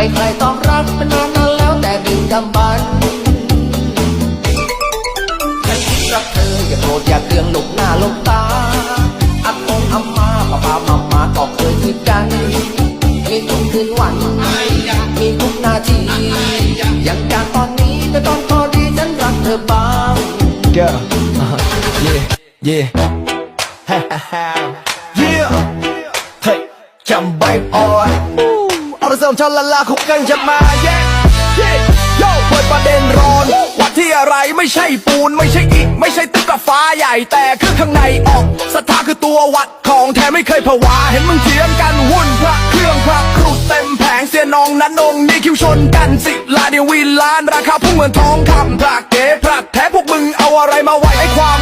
ใครๆต้องรักเป็นนานนั้นแล้วแต่ดึงดำบรรพ์ฉันคิดรักเธออย่าโกรธอย่าเคืองหนุกหน้าลงตาอากงอามาป้าป้ามามาก็เคยคิดกันมีทุกคืนวันมีทุกนาทีอย่างจากตอนนี้แต่ตอนพอดีฉันรักเธอบ้าง Yeah, uh, yeah, yeah. Yeah. Hey, chăm bay oi. เสริมชนละลาคุกกันจะมา yeah yeah yo เปิดประเด็นร้อนว่าที่อะไรไม่ใช่ปูนไม่ใช่อิฐไม่ใช่ตึกกับฟ้าใหญ่แต่คือข้างในออกสถาคือตัววัดของแท้ไม่เคยผวาเห็นมึงเถียงกันวุ่นพระเครื่องพระครุฑเต็มแผงเสียนองนั้นองนี่คิวชนกันสิลาเดียววินล้านราคาพุ่งเหมือนทองคำพระเก๋พระแท้พวกมึงเอาอะไรมาไว้ไอ้ความ